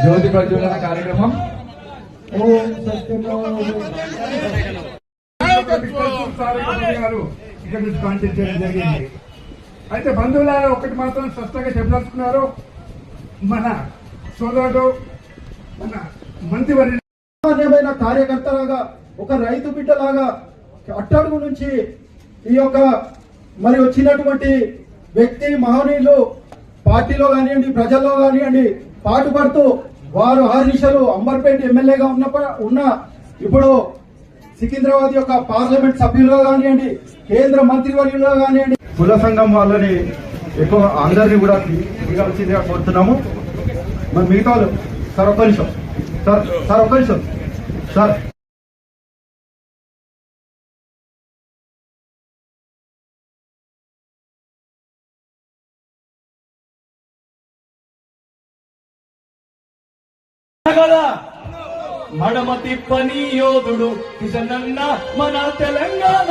జ్యోతి ప్రజ్వలన కార్యక్రమం. ఓం గారు ఇక్కడ నుంచి కాంటాక్ట్ చేయడం జరిగింది అయితే బంధువులారా ఒకటి మాత్రం స్పష్టంగా చెప్పదలుచుకున్నారు మన సోదరుడు మన మంత్రివర్య సామాన్యమైన కార్యకర్తలాగా ఒక రైతు బిడ్డలాగా అట్టడుగు నుంచి ఈ యొక్క మరి వచ్చినటువంటి వ్యక్తి మహనీయులు పార్టీలో కానివ్వండి ప్రజల్లో కానివ్వండి పాటుపడుతూ వారు హరీషలు అంబర్పేట ఎమ్మెల్యేగా ఉన్నప్పుడు ఉన్న ఇప్పుడు సికింద్రాబాద్ యొక్క పార్లమెంట్ సభ్యులుగా కానివ్వండి కేంద్ర మంత్రివర్యులుగా కానివ్వండి. కుల సంఘం వాళ్ళని ఎక్కువ అందరినీ కూడా దిగాల్సిందిగా కోరుతున్నాము. మరి మిగతా వాళ్ళు సార్ ఒక్క నిమిషం. సార్ సార్ ఒక్క నిమిషం. సార్ కదా మడమ తిప్పని యోధుడు కిషనన్న మన తెలంగాణ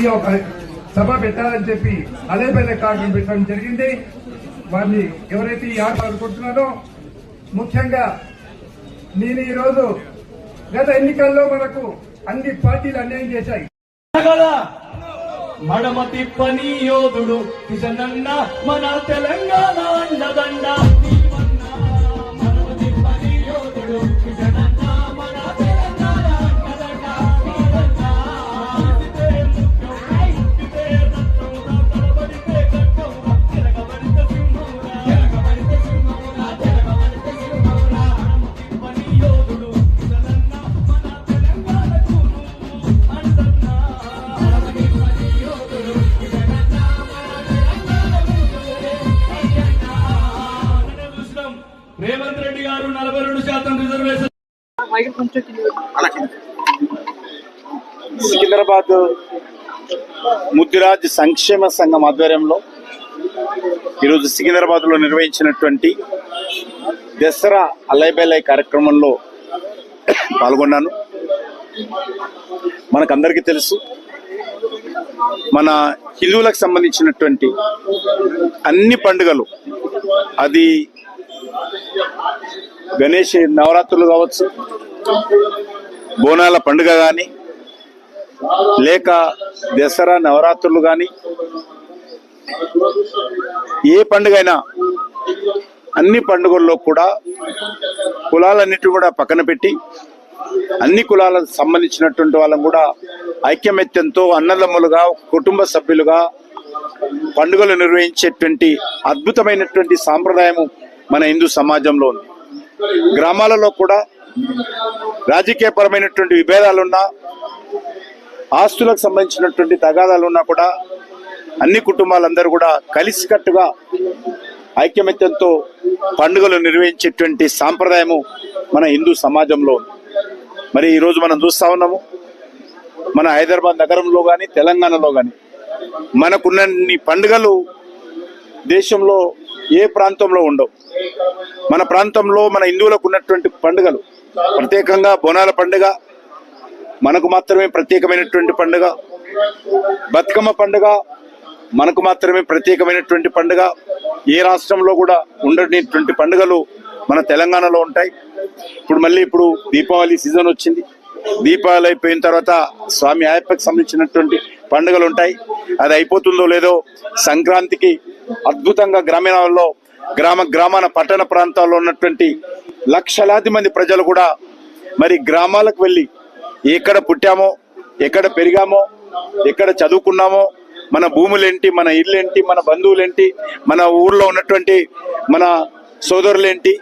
ఈ యొక్క సభ పెట్టాలని చెప్పి అదే పెద్ద పెట్టడం జరిగింది. వారిని ఎవరైతే ఈ ఆట అనుకుంటున్నారో ముఖ్యంగా నేను ఈరోజు గత ఎన్నికల్లో మనకు అన్ని పార్టీలు అన్యాయం చేశాయి. మడమ తిప్పని యోధుడు కిషనన్న మన తెలంగాణ అండదండ. రేవంత్ నలభై రెండు శాతం రిజర్వేషన్. సికింద్రాబాద్ ముద్దురాజ్ సంక్షేమ సంఘం ఆధ్వర్యంలో ఈరోజు సికింద్రాబాద్లో నిర్వహించినటువంటి దసరా అలైబెలై కార్యక్రమంలో పాల్గొన్నాను. మనకందరికీ తెలుసు మన హిందువులకు సంబంధించినటువంటి అన్ని పండుగలు అది గణేష్ నవరాత్రులు కావచ్చు బోనాల పండుగ కానీ లేక దసరా నవరాత్రులు కానీ ఏ పండుగ అయినా అన్ని పండుగల్లో కూడా కులాలన్నిటి కూడా పక్కన పెట్టి అన్ని కులాలకు సంబంధించినటువంటి వాళ్ళం కూడా ఐక్యమత్యంతో అన్నదమ్ములుగా కుటుంబ సభ్యులుగా పండుగలు నిర్వహించేటువంటి అద్భుతమైనటువంటి సాంప్రదాయము మన హిందూ సమాజంలో ఉంది. గ్రామాలలో కూడా రాజకీయపరమైనటువంటి విభేదాలున్నా ఆస్తులకు సంబంధించినటువంటి తగాదాలు ఉన్నా కూడా అన్ని కుటుంబాలందరూ కూడా కలిసికట్టుగా ఐక్యమత్యంతో పండుగలు నిర్వహించేటువంటి సాంప్రదాయము మన హిందూ సమాజంలో. మరి ఈరోజు మనం చూస్తూ ఉన్నాము మన హైదరాబాద్ నగరంలో కానీ తెలంగాణలో కానీ మనకున్నన్ని పండుగలు దేశంలో ఏ ప్రాంతంలో ఉండవు. మన ప్రాంతంలో మన హిందువులకు ఉన్నటువంటి పండుగలు. ప్రత్యేకంగా బోనాల పండుగ మనకు మాత్రమే ప్రత్యేకమైనటువంటి పండుగ. బతుకమ్మ పండుగ మనకు మాత్రమే ప్రత్యేకమైనటువంటి పండుగ. ఏ రాష్ట్రంలో కూడా ఉండేటువంటి పండుగలు మన తెలంగాణలో ఉంటాయి. ఇప్పుడు మళ్ళీ ఇప్పుడు దీపావళి సీజన్ వచ్చింది. దీపావళి అయిపోయిన తర్వాత స్వామి అయ్యప్పకి సంబంధించినటువంటి పండుగలు ఉంటాయి. అది అయిపోతుందో లేదో సంక్రాంతికి అద్భుతంగా గ్రామీణాల్లో గ్రామ గ్రామాన పట్టణ ప్రాంతాల్లో ఉన్నటువంటి లక్షలాది మంది ప్రజలు కూడా మరి గ్రామాలకు వెళ్ళి ఎక్కడ పుట్టామో ఎక్కడ పెరిగామో ఎక్కడ చదువుకున్నామో మన భూములేంటి మన ఇళ్ళేంటి మన బంధువులేంటి మన ఊర్లో ఉన్నటువంటి మన సోదరులేంటి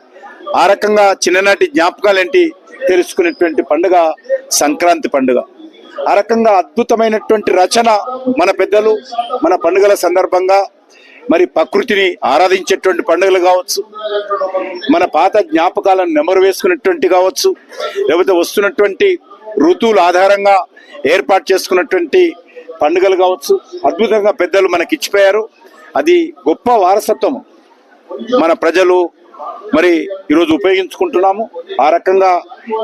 ఆ రకంగా చిన్ననాటి జ్ఞాపకాలేంటి తెలుసుకునేటువంటి పండుగ సంక్రాంతి పండుగ. ఆ రకంగా అద్భుతమైనటువంటి రచన మన పెద్దలు మన పండుగల సందర్భంగా మరి ప్రకృతిని ఆరాధించేటువంటి పండుగలు కావచ్చు మన పాత జ్ఞాపకాలను నెమరు వేసుకున్నటువంటి కావచ్చు లేకపోతే వస్తున్నటువంటి ఋతువుల ఆధారంగా ఏర్పాటు చేసుకున్నటువంటి పండుగలు కావచ్చు. అద్భుతంగా పెద్దలు మనకి ఇచ్చిపోయారు అది గొప్ప వారసత్వం మన ప్రజలు మరి ఈరోజు ఉపయోగించుకుంటున్నాము. ఆ రకంగా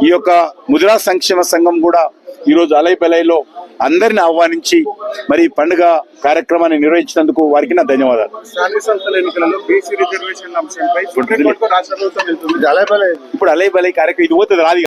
ఈ యొక్క ముదిరా సంక్షేమ సంఘం కూడా ఈరోజు అలై బలైలో అందరిని ఆహ్వానించి మరి పండుగ కార్యక్రమాన్ని నిర్వహించినందుకు వారికి నా ధన్యవాదాలు. ఇప్పుడు అలై బలై కార్యక్రమం ఇది పోతుంది రాదు